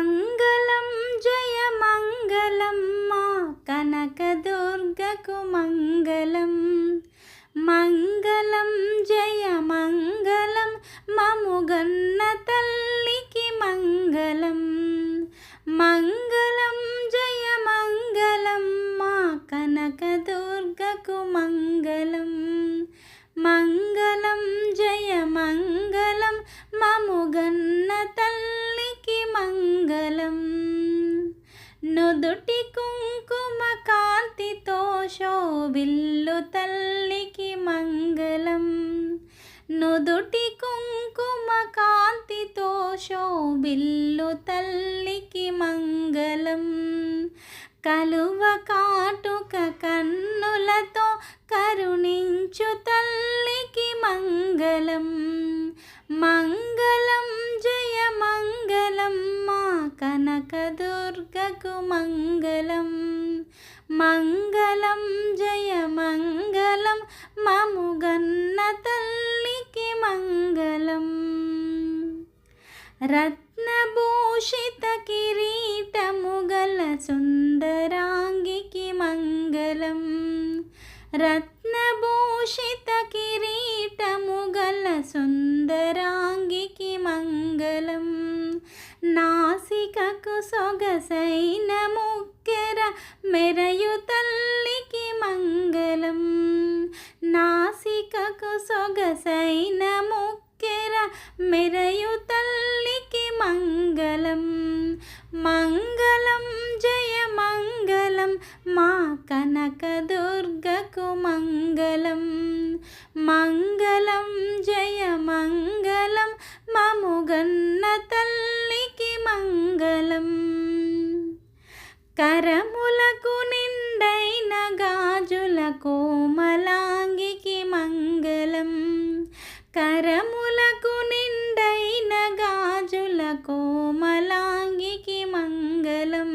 మంగళం జయ మంగళం మా కనకదుర్గకు మంగళం. నుదుటి కుంకుమ కాంతితో శోభిల్లు తల్లికి మంగళం. నుదుటి కుంకుమ కాంతితో శోభిల్లు తల్లికి మంగళం. కలువ కాటుక కన్నులతో కరుణించు తల్లికి మంగళం. మంగళం జయ మంగళం మా కనకదు మనకు మంగళం. మంగళం జయ మంగళం మముగన్న తల్లికి మంగళం. రత్నభూషిత కిరీటముగల సుందరాంగికి మంగళం. రత్ సొగసైన ముక్కెర మెరయు కరములకు నిండైన గాజుల కోమలాంగికి మంగళం. కరములకు నిండైన గాజుల కోమలాంగికి మంగళం.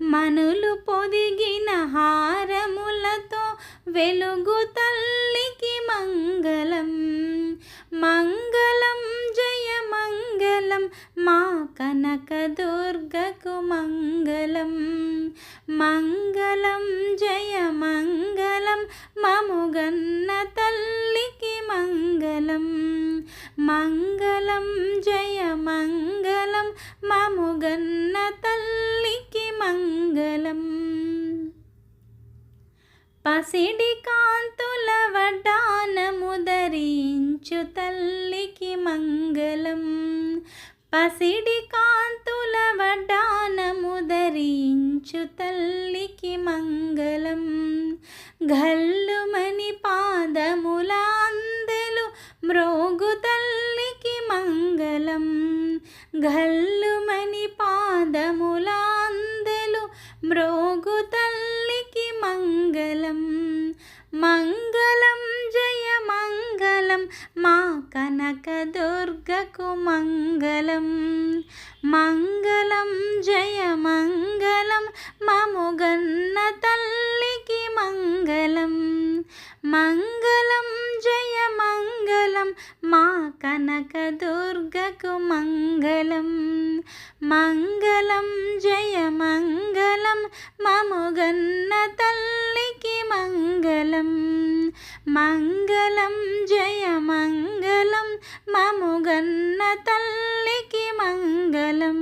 మనులు పొదిగిన హారములతో వెలుగు తల్లికి మంగళం. మంగళం మా కనకదుర్గకు మంగళం. మంగళం జయ మంగళం మముగన్న తల్లికి మంగళం. మంగళం జయ మంగళం మముగన్న తల్లికి మంగళం. పసిడి కాంతుల వడ్డానము ధరించు తల్లికి మంగళం. పసిడి కాంతుల వడ్డానము ముదరించు తల్లికి మంగళం. గల్లుమని పాదముల అందెలు మ్రోగు తల్లికి మంగళం. గల్లుమని పాదముల అందెలు మ్రోగు తల్లి కనకదుర్గకు మంగళం మంగళం జయ మంగళం మముగన్న తల్లికి మంగళం. మంగళం జయ మంగళం మా కనకదుర్గకు మంగళం మంగళం జయ మంగళం మముగన్న తల్లికి మంగళం. మంగళం జయ మముగన్న తల్లికి మంగళం.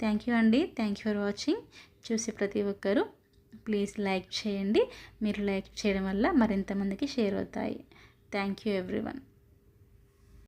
థ్యాంక్ యూ అండి. థ్యాంక్ యూ ఫర్ వాచింగ్ చూసి ప్రతి ఒక్కరూ ప్లీజ్ లైక్ చేయండి. మీరు లైక్ చేయడం వల్ల మరింత మందికి షేర్ అవుతాయి. Thank you everyone